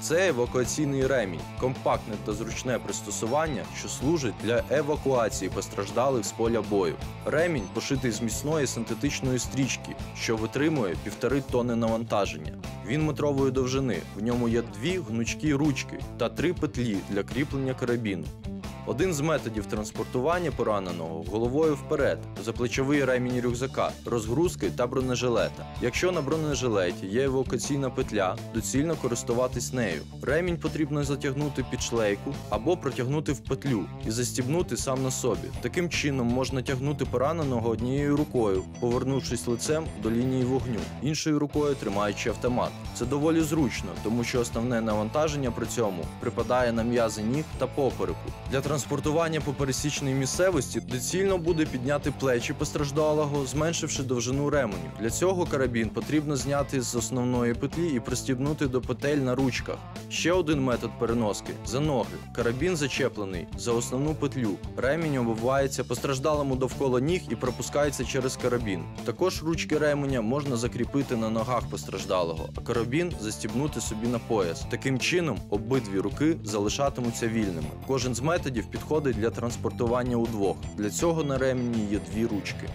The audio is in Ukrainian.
Це евакуаційний ремінь, компактне та зручне пристосування, що служить для евакуації постраждалих з поля бою. Ремінь пошитий з міцної синтетичної стрічки, що витримує півтори тонни навантаження. Він метрової довжини. В ньому є дві гнучкі ручки та три петлі для кріплення карабіну. Один з методів транспортування пораненого головою вперед, заплечовий ремінь рюкзака, розгрузки та бронежилета. Якщо на бронежилеті є евакуаційна петля, доцільно користуватись нею. Ремінь потрібно затягнути під шлейку або протягнути в петлю і застібнути сам на собі. Таким чином можна тягнути пораненого однією рукою, повернувшись лицем до лінії вогню, іншою рукою тримаючи автомат. Це доволі зручно, тому що основне навантаження при цьому припадає на м'язи ніг та попереку. Для транспортування по пересічній місцевості доцільно буде підняти плечі постраждалого, зменшивши довжину ременів. Для цього карабін потрібно зняти з основної петлі і пристібнути до петель на ручках. Ще один метод переноски за ноги. Карабін зачеплений за основну петлю. Ремінь обвивається постраждалому довкола ніг і пропускається через карабін. Також ручки ременя можна закріпити на ногах постраждалого, а карабін застібнути собі на пояс. Таким чином обидві руки залишатимуться вільними. Кожен з методів підходить для транспортування удвох. Для цього на ремені є дві ручки.